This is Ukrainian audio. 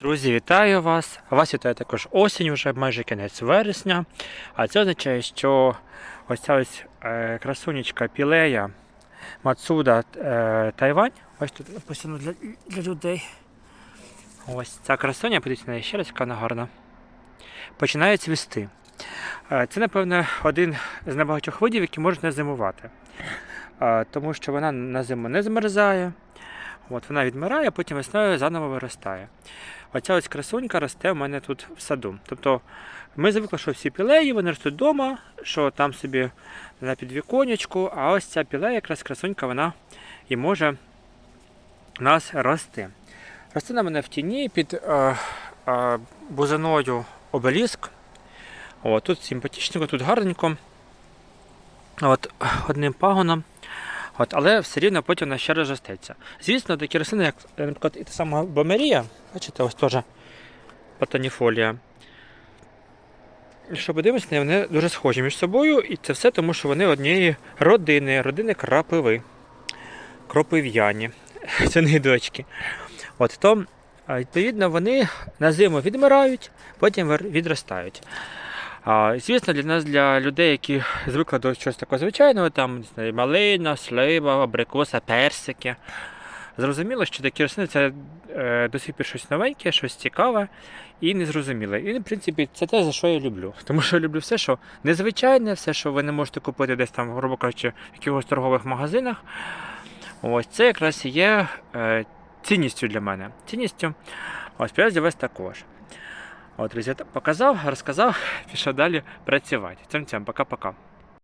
Друзі, вітаю вас! Вас вітає також осінь, вже майже кінець вересня. А це означає, що ось ця ось е, красунечка Пілея Мацуда е, Тайвань. Ось тут написано для, для людей. Ось ця красуня, подивіться на неї ще раз, яка вона гарна. Починає цвісти. Е, Це, напевно, один з небагатьох видів, які можуть не зимувати. Тому що вона на зиму не змерзає. От вона відмирає, потім весною заново виростає. Оця ось красунька росте в мене тут в саду. Тобто ми звикли, що всі пілеї, вони ростуть вдома, що там собі на підвіконечку, а ось ця пілея, якраз красунька, вона і може у нас рости. Росте на мене в тіні під е, е, бузиною обеліск. О, тут симпатичненько, тут гарненько. От, одним пагоном. От, але все рівно потім вона ще розростеться. Звісно, такі рослини, як, наприклад, і та сама бомерія, бачите, ось теж патоніфолія. На неї, вони дуже схожі між собою, і це все тому, що вони однієї родини, родини крапиви, кропив'яні, сини дочки. От, то, відповідно, вони на зиму відмирають, потім відростають. Звісно, для нас, для людей, які звикли до чогось такого звичайного, там знаю, малина, слива, абрикоса, персики. Зрозуміло, що такі рослини це е, до сих пір щось новеньке, щось цікаве і незрозуміле. І, в принципі, це те, за що я люблю. Тому що я люблю все, що незвичайне, все, що ви не можете купити десь там, грубо кажучи, в якихось торгових магазинах. Ось це якраз є е, цінністю для мене. Цінністю. Ось для вас також. От, друзі, показав, розказав, пішов далі працювати. Цим-цям, пока-пока.